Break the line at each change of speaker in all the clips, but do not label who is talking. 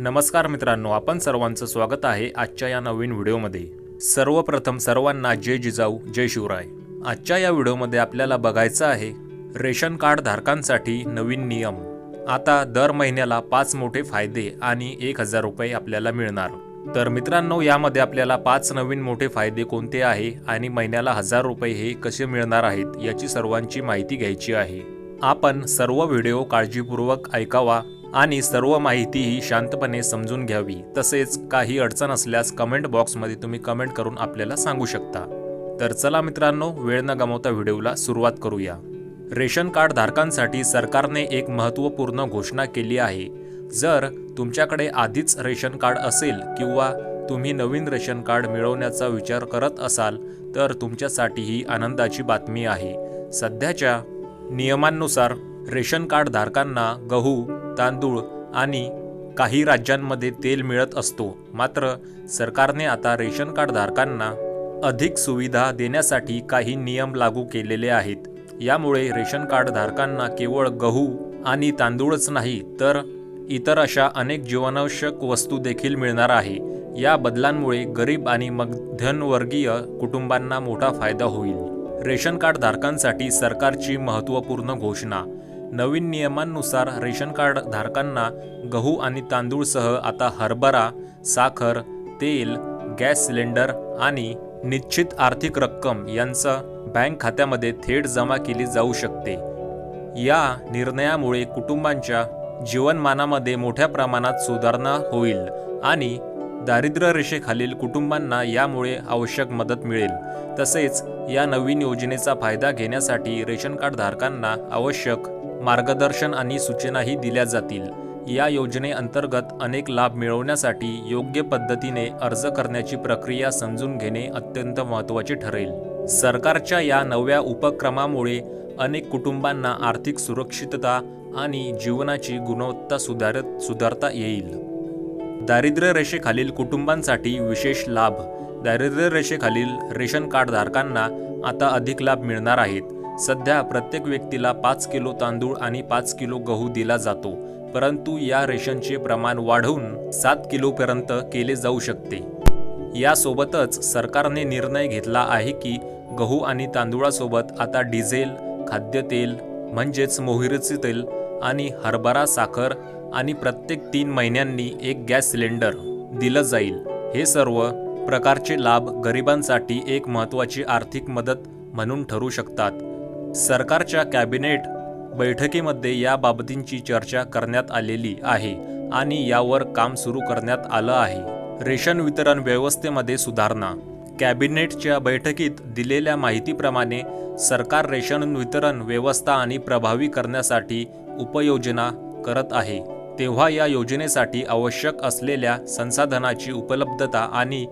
नमस्कार मित्रांनो आपण सर्वांचं स्वागत आहे आजच्या या नवीन व्हिडिओमध्ये. सर्वप्रथम सर्वांना जय जिजाऊ जय शिवराय. आजच्या या व्हिडिओमध्ये आपल्याला बघायचं आहे रेशन कार्ड धारकांसाठी नवीन नियम. आता दर महिन्याला पाच मोठे फायदे आणि एक हजार रुपये आपल्याला मिळणार. तर मित्रांनो यामध्ये आपल्याला पाच नवीन मोठे फायदे कोणते आहे आणि महिन्याला हजार रुपये हे कसे मिळणार आहेत याची सर्वांची माहिती घ्यायची आहे. आपण सर्व व्हिडिओ काळजीपूर्वक ऐकावा. आणि सर्व माहिती ही शांतपणे समजून घ्यावी. तसेच काही अडचण असल्यास कमेंट बॉक्समध्ये तुम्ही कमेंट करून आपल्याला सांगू शकता. तर चला मित्रांनो वेळ न गमावता व्हिडिओला सुरुवात करूया. रेशन कार्ड धारकांसाठी सरकारने एक महत्त्वपूर्ण घोषणा केली आहे. जर तुमच्याकडे आधीच रेशन कार्ड असेल किंवा तुम्ही नवीन रेशन कार्ड मिळवण्याचा विचार करत असाल तर तुमच्यासाठी ही आनंदाची बातमी आहे. सध्याच्या नियमांनुसार रेशन कार्ड धारकांना गहू तांदूळ आणि काही राज्यांमध्ये तेल मिळत असतो. मात्र सरकारने आता रेशन कार्ड धारकांना अधिक सुविधा देण्यासाठी काही नियम लागू केलेले आहेत. यामुळे रेशन कार्ड धारकांना केवळ गहू आणि तांदूळच नाही तर इतर अशा अनेक जीवनावश्यक वस्तू देखील मिळणार आहे. या बदलांमुळे गरीब आणि मध्यमवर्गीय कुटुंबांना मोठा फायदा होईल. रेशन कार्ड धारकांसाठी सरकारची महत्त्वपूर्ण घोषणा नवीन नियमांनुसार रेशन कार्ड धारकांना गहू आणि तांदूळसह आता हरभरा साखर तेल गॅस सिलेंडर आणि निश्चित आर्थिक रक्कम यांचं बँक खात्यामध्ये थेट जमा केली जाऊ शकते. या निर्णयामुळे कुटुंबांच्या जीवनमानामध्ये मोठ्या प्रमाणात सुधारणा होईल आणि दारिद्र्य रेषेखालील कुटुंबांना यामुळे आवश्यक मदत मिळेल. तसेच या नवीन योजनेचा फायदा घेण्यासाठी रेशन कार्ड धारकांना आवश्यक मार्गदर्शन आणि सूचनाही दिल्या जातील. या योजनेअंतर्गत अनेक लाभ मिळवण्यासाठी योग्य पद्धतीने अर्ज करण्याची प्रक्रिया समजून घेणे अत्यंत महत्त्वाचे ठरेल. सरकारच्या या नव्या उपक्रमामुळे अनेक कुटुंबांना आर्थिक सुरक्षितता आणि जीवनाची गुणवत्ता सुधारत सुधारता येईल. दारिद्र्य रेषेखालील कुटुंबांसाठी विशेष लाभ. दारिद्र्य रेषेखालील रेशन कार्डधारकांना आता अधिक लाभ मिळणार आहेत. सध्या प्रत्येक व्यक्तीला पाच किलो तांदूळ आणि पाच किलो गहू दिला जातो परंतु या रेशनचे प्रमाण वाढवून सात किलोपर्यंत केले जाऊ शकते. यासोबतच सरकारने निर्णय घेतला आहे की गहू आणि तांदूळासोबत आता डिझेल खाद्यतेल म्हणजेच मोहिरीचे तेल आणि हरभरा साखर आणि प्रत्येक तीन महिन्यांनी एक गॅस सिलेंडर दिलं जाईल. हे सर्व प्रकारचे लाभ गरिबांसाठी एक महत्त्वाची आर्थिक मदत म्हणून ठरू शकतात. सरकारच्या कॅबिनेट बैठकीमध्ये या बाबतींची चर्चा करण्यात आलेली आहे आणि यावर काम सुरू करण्यात आलं आहे. रेशन वितरण व्यवस्थेमध्ये सुधारणा. कॅबिनेटच्या बैठकीत दिलेल्या माहितीप्रमाणे सरकार रेशन वितरण व्यवस्था आणि प्रभावी करण्यासाठी उपाययोजना करत आहे. तेव्हा या योजनेसाठी आवश्यक असलेल्या संसाधनाची उपलब्धता आणि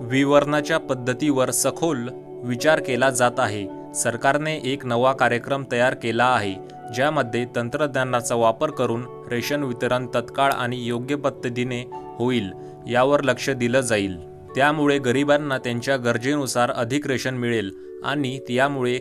विवरणाच्या पद्धतीवर सखोल विचार केला जात आहे. सरकारने एक नवा कार्यक्रम तयार केला आहे ज्यामध्ये तंत्रज्ञानाचा वापर करून रेशन वितरण तत्काळ आणि योग्य पद्धतीने होईल यावर लक्ष दिलं जाईल. त्यामुळे गरिबांना त्यांच्या गरजेनुसार अधिक रेशन मिळेल आणि त्यामुळे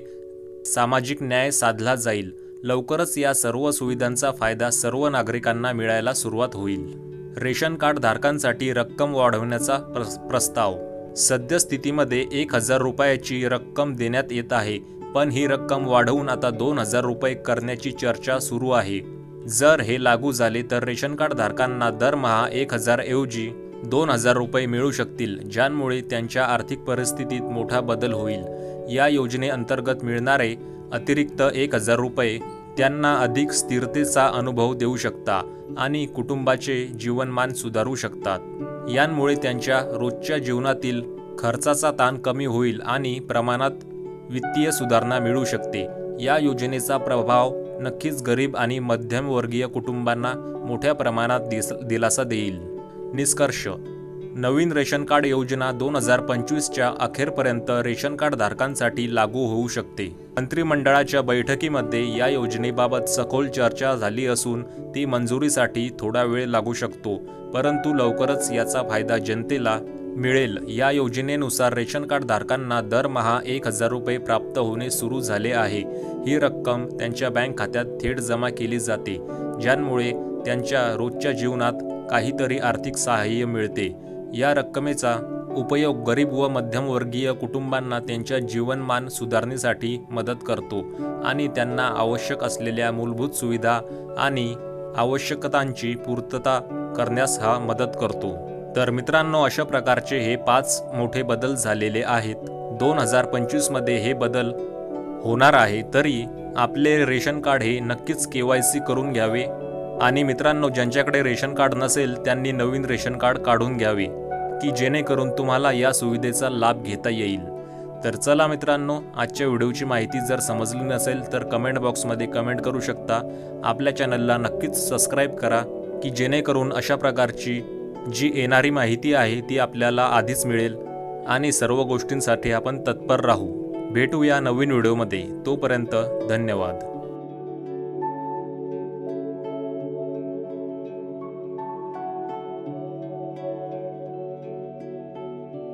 सामाजिक न्याय साधला जाईल. लवकरच या सर्व सुविधांचा फायदा सर्व नागरिकांना मिळायला सुरुवात होईल. रेशन कार्ड धारकांसाठी रक्कम वाढवण्याचा प्रस- प्रस्ताव सद्यस्थितीमध्ये एक हजार रुपयाची रक्कम देण्यात येत आहे पण ही रक्कम वाढवून आता दोन हजार रुपये करण्याची चर्चा सुरू आहे. जर हे लागू झाले तर रेशन कार्ड धारकांना दरमहा एक हजार ऐवजी दोन हजार रुपये मिळू शकतील ज्यामुळे त्यांच्या आर्थिक परिस्थितीत मोठा बदल होईल. या योजनेअंतर्गत मिळणारे अतिरिक्त एक हजार रुपये त्यांना अधिक स्थिरतेचा अनुभव देऊ शकता आणि कुटुंबाचे जीवनमान सुधारू शकतात. यांमुळे त्यांच्या रोजच्या जीवनातील खर्चाचा ताण कमी होईल आणि प्रमाणात वित्तीय सुधारणा मिळू शकते. या योजनेचा प्रभाव नक्कीच गरीब आणि मध्यमवर्गीय कुटुंबांना मोठ्या प्रमाणात दिस दिलासा देईल. निष्कर्ष नवीन रेशन कार्ड योजना दोन हजार पंचवीसच्या अखेरपर्यंत रेशन कार्ड धारकांसाठी लागू होऊ शकते. मंत्रिमंडळाच्या बैठकीमध्ये या योजनेबाबत सखोल चर्चा झाली असून ती मंजुरीसाठी थोडा वेळ लागू शकतो परंतु लवकरच याचा फायदा जनतेला मिळेल. या योजनेनुसार रेशन कार्ड धारकांना दरमहा एक हजार रुपये प्राप्त होणे सुरू झाले आहे. ही रक्कम त्यांच्या बँक खात्यात थेट जमा केली जाते ज्यामुळे त्यांच्या रोजच्या जीवनात काहीतरी आर्थिक सहाय्य मिळते. या रक्कमेचा उपयोग गरीब व मध्यमवर्गीय कुटुंबांना त्यांच्या जीवनमान सुधारणेसाठी मदत करतो आणि त्यांना आवश्यक असलेल्या मूलभूत सुविधा आणि आवश्यकतांची पूर्तता करण्यास हा मदत करतो. तर मित्रांनो अशा प्रकारचे हे पाच मोठे बदल झालेले आहेत. दोन हजार पंचवीसमध्ये हे बदल होणार आहे. तरी आपले रेशन कार्ड हे नक्कीच के वाय सी करून घ्यावे. आणि मित्रांनो ज्यांच्याकडे रेशन कार्ड नसेल त्यांनी नवीन रेशन कार्ड काढून घ्यावे. की जेणेकरून तुम्हाला या सुविधेचा लाभ घेता येईल. तर चला मित्रांनो आजच्या व्हिडिओची माहिती जर समजली नसेल तर कमेंट बॉक्समध्ये कमेंट करू शकता. आपल्या चॅनलला नक्कीच सबस्क्राईब करा की जेणेकरून अशा प्रकारची जी येणारी माहिती आहे ती आपल्याला आधीच मिळेल. आणि सर्व गोष्टींसाठी आपण तत्पर राहू. भेटूया नवीन व्हिडिओमध्ये. तोपर्यंत धन्यवाद.